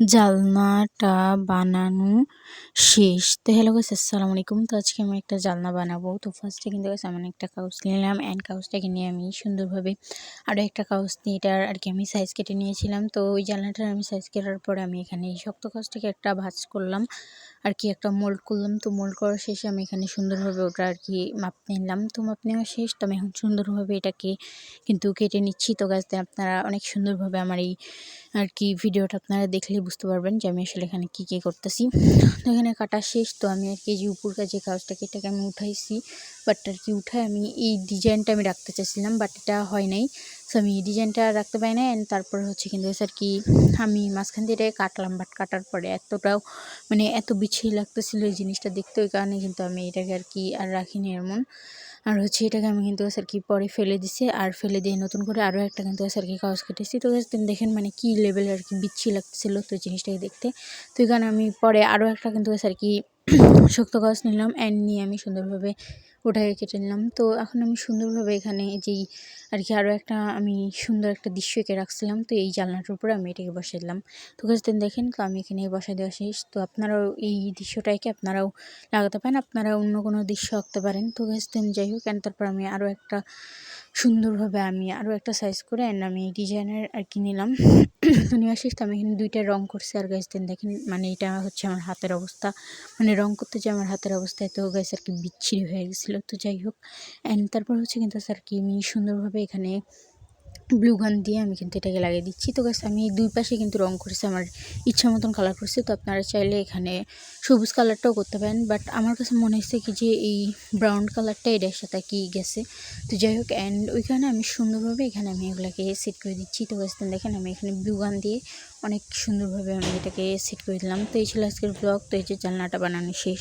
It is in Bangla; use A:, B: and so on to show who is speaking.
A: জালনাটা বানানো শেষ। তো হ্যালো গাছ আসসালামু আলাইকুম। তো আজকে আমি একটা জালনা বানাবো। তো ফার্স্টে কিন্তু গাছ আমি একটা কাগজ নিলাম অ্যান্ড কাগজটাকে নিয়ে আমি সুন্দরভাবে আরও একটা কাগজ নিয়ে এটার আর কি আমি সাইজ কেটে নিয়েছিলাম। তো ওই জানলাটার আমি সাইজ কেটার পরে আমি এখানে এই শক্ত কাগজটাকে একটা ভাজ করলাম। আর কি একটা মোল্ড করলাম। তো মোল্ড করার শেষে আমি এখানে সুন্দরভাবে ওটা আর কি মাপ নিলাম। তো মাপ নেওয়া শেষ। তো আমি এখন সুন্দরভাবে এটাকে কিন্তু কেটে নিচ্ছি। তো গাছতে আপনারা অনেক সুন্দরভাবে আমার এই আর কি ভিডিওটা আপনারা দেখলে বুঝতে পারবেন যে আমি আসলে এখানে কী কী করতেছি। তো এখানে কাটা শেষ। তো আমি আর কি যে উপর কাজে কাজটাকে এটাকে আমি উঠাইছি। বাট আর কি উঠায় আমি এই ডিজাইনটা আমি রাখতে চাইছিলাম বাট এটা হয় নাই। সো আমি ডিজাইনটা রাখতে পারি না অ্যান্ড তারপর হচ্ছে কিন্তু আর কি, আমি মাঝখান দিয়ে কাটলাম বাট কাটার পরে এতটাও মানে এত বিছিয়ে লাগতেছিল এই জিনিসটা দেখতে, ওই কারণে কিন্তু আমি এটাকে আর কি আর রাখিনি এমন। আর হচ্ছে এটাকে আমি কিন্তু আর কি পরে ফেলে দিছি, আর ফেলে দিয়ে নতুন করে আরও একটা কিন্তু আর কি কাগজ কেটেছি। তো তুমি দেখেন মানে কী লেভেলের আর কি বিচ্ছি লাগতেছিল তো জিনিসটাকে দেখতে। তো এখানে আমি পরে আরও একটা কিন্তু আর কি শক্ত গাছ নিলাম অ্যান্ড নিয়ে আমি সুন্দরভাবে ওটাকে কেটে নিলাম। তো এখন আমি সুন্দরভাবে এখানে যেই আর কি আরও একটা আমি সুন্দর একটা দৃশ্য এঁকে রাখছিলাম, তো এই জানলাটার উপরে আমি এটাকে বসিয়ে দিলাম। তো কিছুদিন দেখেন, তো আমি এখানে বসাই দেওয়া শেষ। তো আপনারাও এই দৃশ্যটাকে আপনারাও লাগাতে পারেন, আপনারা অন্য কোনো দৃশ্য আঁকতে পারেন। তো কিছুদিন যাই হোক অ্যান্ড তারপর আমি আরও একটা সুন্দরভাবে আমি আরও একটা সাইজ করে অ্যান্ড আমি ডিজাইনের আর কি নিলাম। নিয়ে আসিস তো আমি এখানে দুইটা রং করছি। আর গাছ দেন দেখেন মানে এটা হচ্ছে আমার হাতের অবস্থা। মানে রং করতে যে আমার হাতের অবস্থা এত গাছ আর কি বিচ্ছিরি হয়ে গেছিল। তো যাই হোক অ্যান্ড তারপর হচ্ছে কিন্তু স্যার কি, আমি সুন্দরভাবে এখানে ব্লু গান দিয়ে আমি কিন্তু এটাকে লাগিয়ে দিচ্ছি। তো গাছ আমি দুই পাশে কিন্তু রং করেছি, আমার ইচ্ছা মতন কালার করছি। তো আপনারা চাইলে এখানে সবুজ কালারটাও করতে পারেন। বাট আমার কাছে মনে হচ্ছে কি যে এই ব্রাউন কালারটা এটার সাথে কি গেছে। তো যাই হোক অ্যান্ড ওইখানে আমি সুন্দরভাবে এখানে আমি এগুলাকে সেট করে দিচ্ছি। তো গাছ দেখেন আমি এখানে ব্লু গান দিয়ে অনেক সুন্দরভাবে আমি এটাকে সেট করে দিলাম। তো এই ছিল আজকের ব্লগ তো এই যে জানলাটা বানানো শেষ।